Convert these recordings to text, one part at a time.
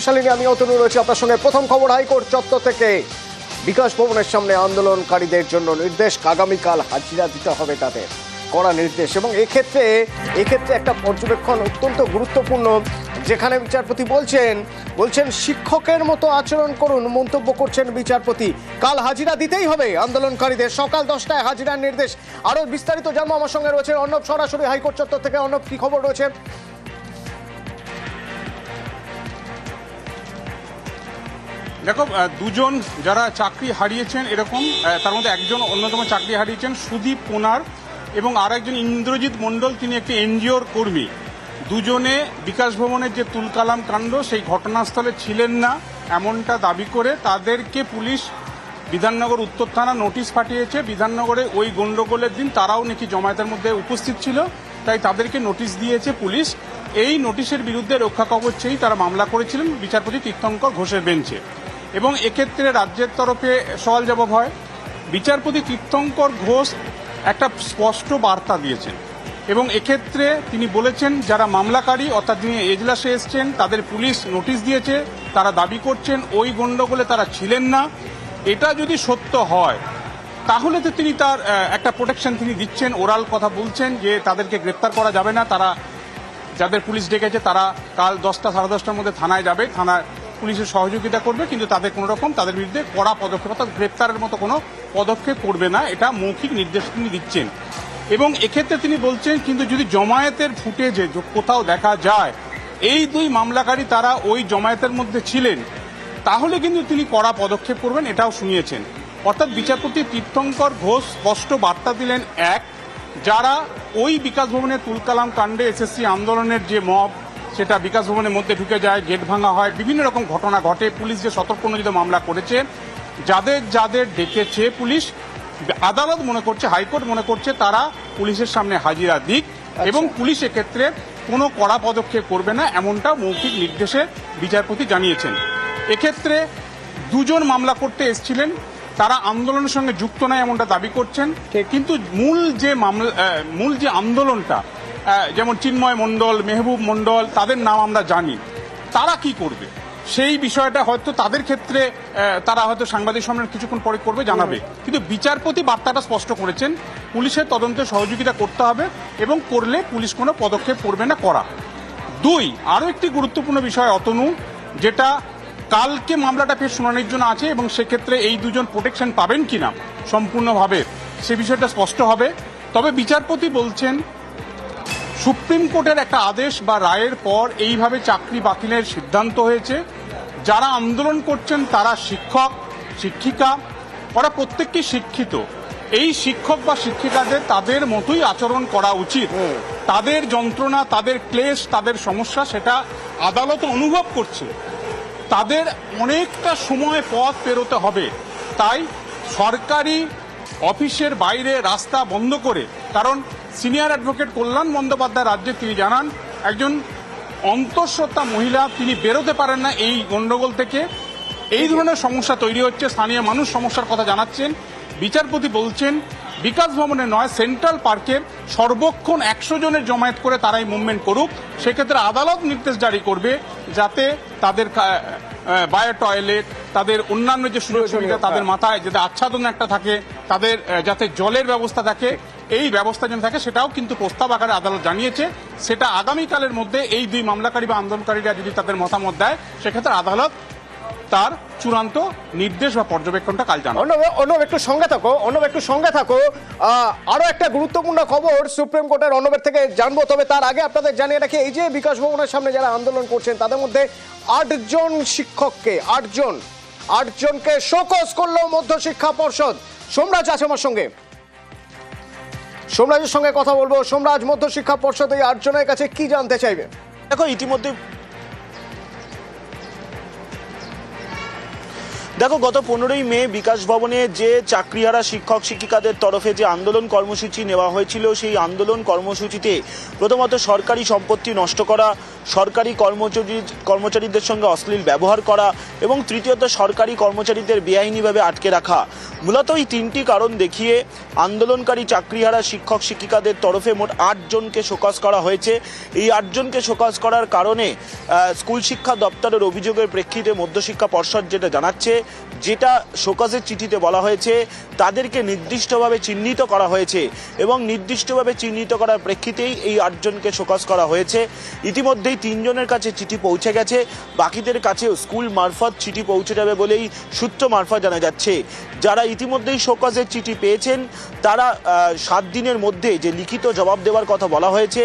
শালিনী আমি অতনু রয়েছে আপনার সঙ্গে। প্রথম খবর হাইকোর্ট চত্বর থেকে। বিকাশ ভবনের সামনে আন্দোলনকারীদের জন্য নির্দেশ, আগামীকাল হাজিরা দিতে হবে তাদের। কড়া নির্দেশ এবং এক্ষেত্রে এক্ষেত্রে একটা পর্যবেক্ষণ অত্যন্ত গুরুত্বপূর্ণ, যেখানে বিচারপতি বলছেন বলছেন শিক্ষকের মতো আচরণ করুন, মন্তব্য করছেন বিচারপতি। কাল হাজিরা দিতেই হবে আন্দোলনকারীদের। সকাল দশটায় হাজিরার নির্দেশ। আরও বিস্তারিত জানব আমার সঙ্গে রয়েছে অর্ণব সরাসরি হাইকোর্ট চত্বর থেকে। অর্ণব, কি খবর রয়েছে? দেখো দুজন যারা চাকরি হারিয়েছেন এরকম তার মধ্যে একজন অন্যতম চাকরি হারিয়েছেন, সুদীপ পোনার এবং আর একজন ইন্দ্রজিৎ মণ্ডল, তিনি একটি এনজিওর কর্মী। দুজনে বিকাশ ভবনের যে তুলকালাম কাণ্ড, সেই ঘটনাস্থলে ছিলেন না, এমনটা দাবি করে তাদেরকে পুলিশ বিধাননগর উত্তর থানা নোটিশ পাঠিয়েছে। বিধাননগরে ওই গণ্ডগোলের দিন তারাও নাকি জমায়েতের মধ্যে উপস্থিত ছিল, তাই তাদেরকে নোটিশ দিয়েছে পুলিশ। এই নোটিশের বিরুদ্ধে রক্ষা কবচ চেয়েই তারা মামলা করেছিলেন। বিচারপতি তীর্থঙ্কর ঘোষের বেঞ্চে। এবং এক্ষেত্রে রাজ্যের তরফে সওয়াল জবাব হয়, বিচারপতি তীর্থঙ্কর ঘোষ একটা স্পষ্ট বার্তা দিয়েছেন এবং এক্ষেত্রে তিনি বলেছেন, যারা মামলাকারী অর্থাৎ যিনি এজলাসে এসছেন, তাদের পুলিশ নোটিশ দিয়েছে, তারা দাবি করছেন, ওই গণ্ডগোলে তারা ছিলেন না। এটা যদি সত্য হয়, তাহলে তো তিনি তার একটা প্রোটেকশন তিনি দিচ্ছেন, ওরাল কথা বলছেন যে তাদেরকে গ্রেপ্তার করা যাবে না, তারা যাদের পুলিশ ডেকেছে, তারা কাল দশটা, সাড়ে দশটার মধ্যে থানায় যাবে। থানায় পুলিশের সহযোগিতা করবে, কিন্তু তাদের কোনো রকম তাদের বিরুদ্ধে কড়া পদক্ষেপ অর্থাৎ গ্রেপ্তারের মতো কোনো পদক্ষেপ করবে না, এটা মৌখিক নির্দেশ তিনি দিচ্ছেন। এবং এক্ষেত্রে তিনি বলছেন, কিন্তু যদি জমায়েতের ফুটেজে কোথাও দেখা যায়, এই দুই মামলাকারী তারা ওই জমায়েতের মধ্যে ছিলেন, তাহলে কিন্তু তিনি কড়া পদক্ষেপ করবেন, এটাও শুনিয়েছেন। অর্থাৎ বিচারপতি তীর্থঙ্কর ঘোষ স্পষ্ট বার্তা দিলেন, এক, যারা ওই বিকাশ ভবনের তুলকালাম কাণ্ডে এসএসসি আন্দোলনের যে মব সেটা বিকাশ ভবনের মধ্যে ঢুকে যায় গেট ভাঙা হয় বিভিন্ন রকম ঘটনা ঘটে। পুলিশ যে সতর্কনোচিত মামলা করেছে যাদের যাদের ডেকেছে পুলিশ আদালত মনে করছে হাইকোর্ট মনে করছে তারা পুলিশের সামনে হাজিরা দিক এবং পুলিশ এক্ষেত্রে কোনো কড়া পদক্ষেপ করবে না এমনটা মৌখিক নির্দেশে বিচারপতি জানিয়েছেন। এক্ষেত্রে দুজন মামলা করতে এসেছিলেন তারা আন্দোলনের সঙ্গে যুক্ত নয় এমনটা দাবি করছেন। কিন্তু মূল যে মামলা মূল যে আন্দোলনটা যেমন চিন্ময় মণ্ডল মেহবুব মণ্ডল তাদের নাম আমরা জানি। তারা কি করবে? সেই বিষয়টা হয়তো তাদের ক্ষেত্রে তারা হয়তো সাংবাদিক সম্মেলন কিছুক্ষণ পরে করবে জানাবে। কিন্তু বিচারপতি বার্তাটা স্পষ্ট করেছেন পুলিশের তদন্তে সহযোগিতা করতে হবে এবং করলে পুলিশ কোনো পদক্ষেপ করবে না করা। দুই আরও একটি গুরুত্বপূর্ণ বিষয় অতনু যেটা কালকে মামলাটা ফের শুনানির জন্য আছে এবং সেক্ষেত্রে এই দুজন প্রোটেকশন পাবেন কিনা সম্পূর্ণভাবে সে বিষয়টা স্পষ্ট হবে। তবে বিচারপতি বলছেন সুপ্রিম কোর্টের একটা আদেশ বা রায়ের পর এইভাবে চাকরি বাতিলের সিদ্ধান্ত হয়েছে। যারা আন্দোলন করছেন তারা শিক্ষক শিক্ষিকা ওরা প্রত্যেকটি শিক্ষিত। এই শিক্ষক বা শিক্ষিকাদের তাদের মতোই আচরণ করা উচিত। তাদের যন্ত্রণা তাদের ক্লেশ তাদের সমস্যা সেটা আদালত অনুভব করছে। তাদের অনেকটা সময় পথ পেরোতে হবে। তাই সরকারি অফিসের বাইরে রাস্তা বন্ধ করে কারণ সিনিয়র অ্যাডভোকেট কল্যাণ বন্দ্যোপাধ্যায় রাজ্যে তিনি জানান, একজন অন্তঃসত্ত্বা মহিলা, তিনি বেরোতে পারেন না এই গণ্ডগোল থেকে। এই ধরনের সমস্যা তৈরি হচ্ছে, স্থানীয় মানুষ সমস্যার কথা জানাচ্ছেন। বিচারপতি বলছেন, বিকাশ ভবনে নয়, সেন্ট্রাল পার্কের সর্বক্ষণ একশো জনের জমায়েত করে তারাই মুভমেন্ট করুক। সেক্ষেত্রে আদালত নির্দেশ জারি করবে যাতে তাদের বায়ো টয়লেট, তাদের অন্যান্য যে সুযোগ সুবিধা, তাদের মাথায় যাতে আচ্ছাদন একটা থাকে, তাদের যাতে জলের ব্যবস্থা থাকে। এই ব্যবস্থা যেন থাকে সেটাও কিন্তু প্রস্তাব আকারে আদালত জানিয়েছে। সেটা আগামীকালের মধ্যে এই দুই মামলাকারী বা আন্দোলনকারীরা যদি তাদের মতামত দেয় সেক্ষেত্রে আদালত তার চূড়ান্ত নির্দেশ বা পর্যবেক্ষণটা কাল জানাবে। অর্ণব একটু সঙ্গে থাকো অর্ণব একটু সঙ্গে থাকো। আহ, আরও একটা গুরুত্বপূর্ণ খবর সুপ্রিম কোর্টের অর্ণবের থেকে জানব তবে তার আগে আপনাদের জানিয়ে রাখি এই যে বিকাশ ভবনের সামনে যারা আন্দোলন করছেন তাদের মধ্যে আটজন শিক্ষককে আটজন আটজনকে শোকস করল মধ্য শিক্ষা পর্ষদ। সোমরাজ আছে আমার সঙ্গে। সোমরাজের সঙ্গে কথা বলব। সোমরাজ মধ্য শিক্ষা পর্ষদ এই আটজনের কাছে কি জানতে চাইবে? দেখো, ইতিমধ্যে দেখো, গত পনেরোই মে বিকাশ ভবনে যে চাকরিহারা শিক্ষক শিক্ষিকাদের তরফে যে আন্দোলন কর্মসূচি নেওয়া হয়েছিল, সেই আন্দোলন কর্মসূচিতে প্রথমত সরকারি সম্পত্তি নষ্ট করা, সরকারি কর্মচারী, কর্মচারীদের সঙ্গে অশ্লীল ব্যবহার করা এবং তৃতীয়ত সরকারি কর্মচারীদের বেআইনিভাবে আটকে রাখা। মূলত এই তিনটি কারণ দেখিয়ে আন্দোলনকারী চাকরিহারা শিক্ষক শিক্ষিকাদের তরফে মোট আটজনকে শোকজ করা হয়েছে। এই আটজনকে শোকজ করার কারণে স্কুল শিক্ষা দপ্তরের অভিযোগের প্রেক্ষিতে মধ্যশিক্ষা পর্ষদ যেটা জানাচ্ছে যেটা শোকজের চিঠিতে বলা হয়েছে, তাদেরকে নির্দিষ্টভাবে চিহ্নিত করা হয়েছে এবং নির্দিষ্টভাবে চিহ্নিত করার প্রেক্ষিতেই এই আটজনকে শোকজ করা হয়েছে। ইতিমধ্যেই তিনজনের কাছে চিঠি পৌঁছে গেছে। বাকিদের কাছেও স্কুল মারফত চিঠি পৌঁছে যাবে বলেই সূত্র মারফত জানা যাচ্ছে। যারা ইতিমধ্যেই শোকজের চিঠি পেয়েছেন, তারা সাত দিনের মধ্যে যে লিখিত জবাব দেওয়ার কথা বলা হয়েছে,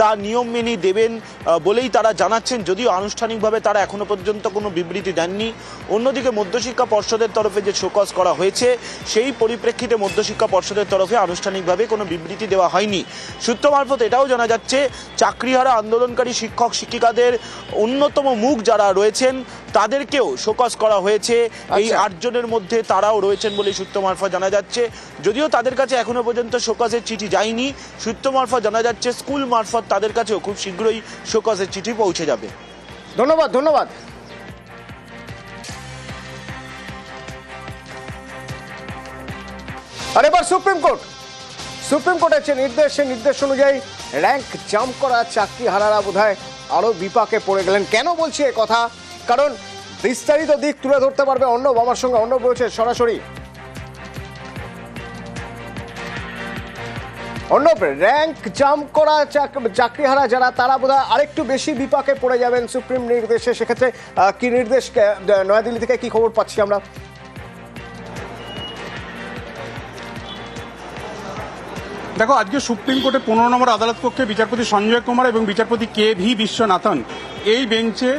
তা নিয়ম মেনে দেবেন বলেই তারা জানাচ্ছেন। যদিও আনুষ্ঠানিকভাবে তারা এখনও পর্যন্ত কোনো বিবৃতি দেননি। অন্যদিকে মধ্যশিক্ষা পর্ষদের তরফে যে শোকজ করা হয়েছে সেই পরিপ্রেক্ষিতে মধ্যশিক্ষা পর্ষদের তরফে আনুষ্ঠানিকভাবে কোনো বিবৃতি দেওয়া হয়নি। সূত্র মারফত এটাও জানা যাচ্ছে চাকরিহারা আন্দোলনকারী শিক্ষক শিক্ষিকাদের অন্যতম মুখ যারা রয়েছেন তাদেরকেও শোকজ করা হয়েছে। এই আচ্ছা। আটজনের মধ্যে তারাও রয়েছেন বলে সূত্র মারফত জানা যাচ্ছে। যদিও তাদের কাছে এখনও পর্যন্ত শোকজের চিঠি যায়নি সূত্র মারফত জানা যাচ্ছে স্কুল মারফত তাদের কাছেও খুব শীঘ্রই শোকজের চিঠি পৌঁছে যাবে। ধন্যবাদ ধন্যবাদ। আর এবার সুপ্রিম কোর্ট। সুপ্রিম কোর্টের যে নির্দেশ, সেই নির্দেশ অনুযায়ী র্যাঙ্ক জাম্প করা চাকরি হারারা বোধহয় আরও বিপাকে পড়ে গেলেন। কেন বলছি এ কথা? কারণ বিস্তারিত দিক তুলে ধরতে পারবে অন্য আমার সঙ্গে অন্য বলছে সরাসরি। অর্ণব, র্যাঙ্ক জাম্প করা চাক- চাকরিহারা যারা, তারা বোধহয় আরেকটু বেশি বিপাকে পড়ে যাবেন সুপ্রিম নির্দেশে। সেক্ষেত্রে কি নির্দেশ নয়াদিল্লি থেকে কি খবর পাচ্ছি আমরা? দেখো, আজকে সুপ্রিম কোর্টে পনেরো নম্বর আদালত কক্ষে বিচারপতি সঞ্জয় কুমার এবং বিচারপতি কে ভি বিশ্বনাথন এই বেঞ্চে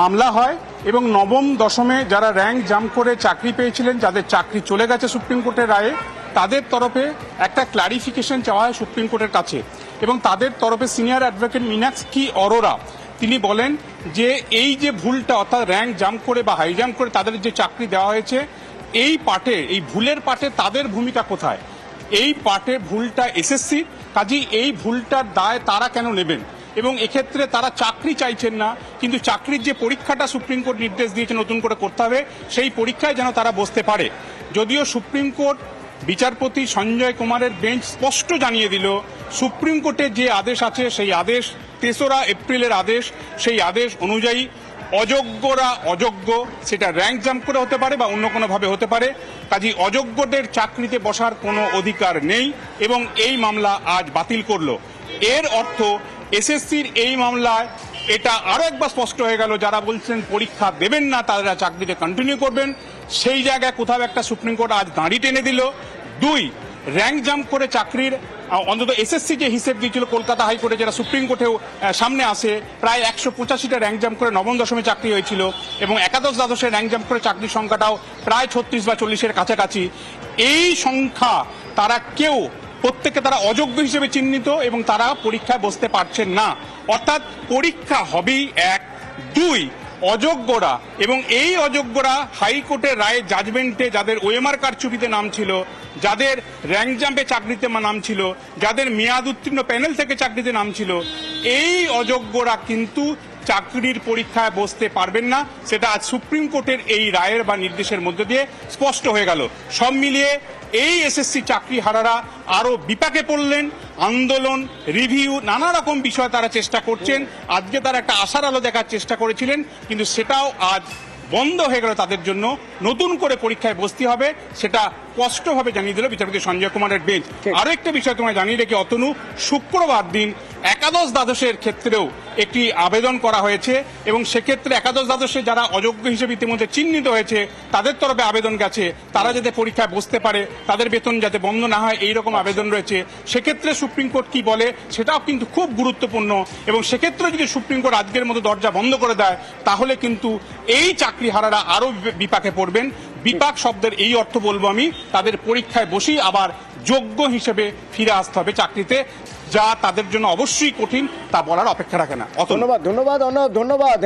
মামলা হয় এবং নবম দশমে যারা র্যাঙ্ক জাম্প করে চাকরি পেয়েছিলেন, যাদের চাকরি চলে গেছে সুপ্রিম কোর্টের রায়ে, তাদের তরফে একটা ক্লারিফিকেশন চাওয়া হয় সুপ্রিম কোর্টের কাছে। এবং তাদের তরফে সিনিয়র অ্যাডভোকেট মিনাক্স কি অরোরা, তিনি বলেন যে এই যে ভুলটা, অর্থাৎ র্যাঙ্ক জাম্প করে বা হাই জাম্প করে তাদের যে চাকরি দেওয়া হয়েছে, এই পাটে, এই ভুলের পাটে তাদের ভূমিকা কোথায়? এই পাটে ভুলটা এসএসসি কাজী এই ভুলটার দায় তারা কেন নেবেন? এবং এক্ষেত্রে তারা চাকরি চাইছেন না, কিন্তু চাকরির যে পরীক্ষাটা সুপ্রিম কোর্ট নির্দেশ দিয়েছে নতুন করে করতে হবে, সেই পরীক্ষায় যেন তারা বসতে পারে। যদিও সুপ্রিম কোর্ট বিচারপতি সঞ্জয় কুমারের বেঞ্চ স্পষ্ট জানিয়ে দিল, সুপ্রিম কোর্টের যে আদেশ আছে, সেই আদেশ, তেসরা এপ্রিলের আদেশ, সেই আদেশ অনুযায়ী অযোগ্যরা অযোগ্য, সেটা র্যাঙ্ক জাম্প করে হতে পারে বা অন্য কোনোভাবে হতে পারে। কাজী অযোগ্যদের চাকরিতে বসার কোনো অধিকার নেই এবং এই মামলা আজ বাতিল করল। এর অর্থ এসএসসির এই মামলায় এটা আরও একবার স্পষ্ট হয়ে গেল, যারা বলছেন পরীক্ষা দেবেন না, তারা চাকরিতে কন্টিনিউ করবেন। সেই জায়গায় কোথাও একটা সুপ্রিম কোর্ট আজ দাঁড়ি টেনে দিল। দুই র্যাঙ্ক জাম্প করে চাকরির অন্তত এসএসসি যে হিসেব দিয়েছিল কলকাতা হাইকোর্টে যারা সুপ্রিম কোর্টেও সামনে আসে, প্রায় একশো পঁচাশিটা র্যাঙ্ক জাম্প করে নবম দশমে চাকরি হয়েছিল এবং একাদশ দ্বাদশে র্যাঙ্ক জাম্প করে চাকরির সংখ্যাটাও প্রায় ছত্রিশ বা চল্লিশের কাছাকাছি। এই সংখ্যা তারা কেউ, প্রত্যেককে তারা অযোগ্য হিসেবে চিহ্নিত এবং তারা পরীক্ষায় বসতে পারছেন না। অর্থাৎ পরীক্ষা হবেই এক, দুই। অযোগ্যরা এবং এই অযোগ্যরা হাইকোর্টের রায়ের জাজমেন্টে যাদের ওএমআর কারচুপিতে নাম ছিল, যাদের র্যাঙ্ক জাম্পে চাকরিতে নাম ছিল, যাদের মেয়াদ উত্তীর্ণ প্যানেল থেকে চাকরিতে নাম ছিল, এই অযোগ্যরা কিন্তু চাকরির পরীক্ষায় বসতে পারবেন না। সেটা আজ সুপ্রিম কোর্টের এই রায়ের বা নির্দেশের মধ্যে দিয়ে স্পষ্ট হয়ে গেল। সব মিলিয়ে এই এসএসসি চাকরি হারারা আরও বিপাকে পড়লেন, আন্দোলন রিভিউ নানা রকম বিষয় তারা চেষ্টা করছেন। আজকে তারা একটা আশার আলো দেখার চেষ্টা করেছিলেন, কিন্তু সেটাও আজ বন্ধ হয়ে গেল তাদের জন্য। নতুন করে পরীক্ষায় বসতে হবে, সেটা স্পষ্টভাবে জানিয়ে দিল বিচারপতি সঞ্জয় কুমারের বেঞ্চ ঠিক। আরও একটা বিষয় তোমায় জানিয়ে রেখে অতনু শুক্রবার দিন একাদশ দ্বাদশের ক্ষেত্রেও একটি আবেদন করা হয়েছে এবং সেক্ষেত্রে একাদশ দ্বাদশে যারা অযোগ্য হিসেবে ইতিমধ্যে চিহ্নিত হয়েছে তাদের তরফে আবেদন গেছে। তারা যাতে পরীক্ষায় বসতে পারে তাদের বেতন যাতে বন্ধ না হয় এই রকম আবেদন রয়েছে। সেক্ষেত্রে সুপ্রিম কোর্ট কি বলে সেটাও কিন্তু খুব গুরুত্বপূর্ণ এবং সেক্ষেত্রে যদি সুপ্রিম কোর্ট আজকের মতো দরজা বন্ধ করে দেয় তাহলে কিন্তু এই চাকরি হারারা আরও বিপাকে পড়বেন। বিপাক শব্দের এই অর্থ বলব আমি, তাদের পরীক্ষায় বসি আবার যোগ্য হিসেবে ফিরে আসতে হবে চাকরিতে, যা তাদের জন্য অবশ্যই কঠিন, তা বলার অপেক্ষা রাখে না। ধন্যবাদ ধন্যবাদ অর্ণব ধন্যবাদ।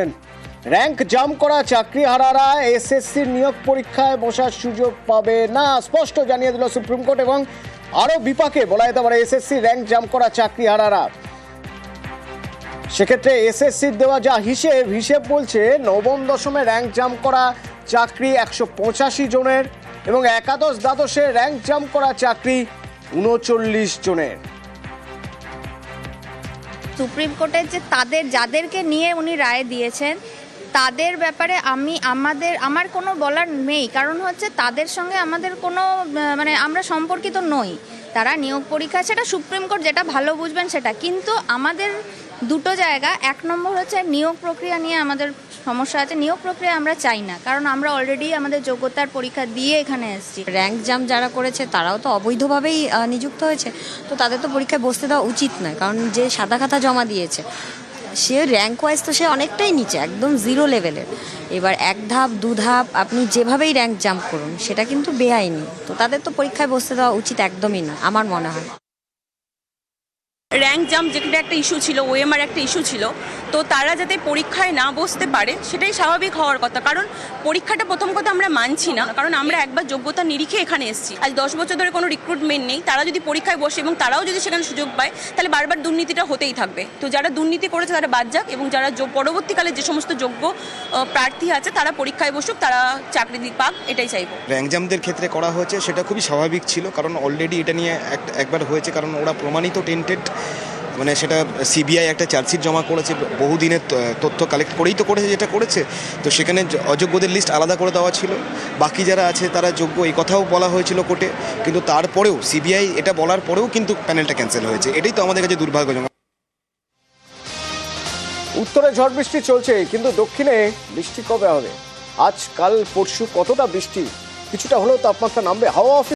র্যাঙ্ক জাম করা চাকরিহারারা এসএসসির নিয়োগ পরীক্ষায় বসার সুযোগ পাবে না, স্পষ্ট জানিয়ে দিল সুপ্রিম কোর্ট এবং আরও বিপাকে বলা যেতে পারে এসএসসি র্যাঙ্ক জাম করা চাকরিহারারা সেক্ষেত্রে এসএসসির দেওয়া যা হিসেব হিসেব বলছে নবম দশমে র্যাঙ্ক জাম করা চাকরি একশো পঁচাশি জনের এবং একাদশ দ্বাদশে র্যাঙ্ক জাম করা চাকরি উনচল্লিশ জনের। সুপ্রিম কোর্টের যে তাদের, যাদেরকে নিয়ে উনি রায় দিয়েছেন, তাদের ব্যাপারে আমি, আমাদের, আমার কোনো বলার নেই। কারণ হচ্ছে তাদের সঙ্গে আমাদের কোনো মানে আমরা সম্পর্কিত নই। তারা নিয়োগ পরীক্ষা, সেটা সুপ্রিম কোর্ট যেটা ভালো বুঝবেন সেটা। কিন্তু আমাদের দুটো জায়গা, এক নম্বর হচ্ছে নিয়োগ প্রক্রিয়া নিয়ে আমাদের সমস্যা আছে। নিয়োগ প্রক্রিয়া আমরা চাই না, কারণ আমরা অলরেডি আমাদের যোগ্যতার পরীক্ষা দিয়ে এখানে এসেছি। র্যাঙ্ক জাম যারা করেছে, তারাও তো অবৈধভাবেই নিযুক্ত হয়েছে। তো তাদের তো পরীক্ষায় বসতে দেওয়া উচিত নয়, কারণ যে সাদা খাতা জমা দিয়েছে সে র্যাঙ্ক ওয়াইজ তো সে অনেকটাই নিচে, একদম জিরো লেভেলের এবার এক ধাপ, দু ধাপ, আপনি যেভাবেই র্যাঙ্ক জাম্প করুন, সেটা কিন্তু বেআইনি। তো তাদের তো পরীক্ষায় বসতে দেওয়া উচিত একদমই না, আমার মনে হয়। র্যাঙ্ক জাম্প যেটা একটা ইস্যু ছিল ওএমআর একটা ইস্যু ছিল, তো তারা যাতে পরীক্ষায় না বসতে পারে, সেটাই স্বাভাবিক হওয়ার কথা। কারণ পরীক্ষাটা প্রথম কথা আমরা মানছি না, কারণ আমরা একবার যোগ্যতা নিরিখে এখানে এসেছি। আজ দশ বছর ধরে কোনো রিক্রুটমেন্ট নেই, তারা যদি পরীক্ষায় বসে এবং তারাও যদি সেখানে সুযোগ পায়, তাহলে বারবার দুর্নীতিটা হতেই থাকবে। তো যারা দুর্নীতি করেছে, তারা বাদ যাক এবং যারা পরবর্তীকালে যে সমস্ত যোগ্য প্রার্থী আছে, তারা পরীক্ষায় বসুক, তারা চাকরি পাক, এটাই চাইব। র্যাঙ্কজামদের ক্ষেত্রে করা হয়েছে, সেটা খুবই স্বাভাবিক ছিল, কারণ অলরেডি এটা নিয়ে এক- একবার হয়েছে, কারণ ওরা প্রমাণিত টেন্টেড মানে সেটা সিবিআই একটা চার্জশিট জমা করেছে, বহুদিনের তথ্য কালেক্ট করেই তো করেছে যেটা করেছে। তো সেখানে অযোগ্যদের লিস্ট আলাদা করে দেওয়া ছিল। বাকি যারা আছে তারা যোগ্য, এই কথাও বলা হয়েছিল কোর্টে কিন্তু তারপরেও সিবিআই এটা বলার পরেও কিন্তু প্যানেলটা ক্যান্সেল হয়েছে। এটাই তো আমাদের কাছে দুর্ভাগ্যজনক। উত্তরে ঝড় বৃষ্টি চলছে, কিন্তু দক্ষিণে বৃষ্টি কবে হবে? আজ, কাল, পরশু কতটা বৃষ্টি? কিছুটা হলেও তাপমাত্রা নামবে। হাওয়া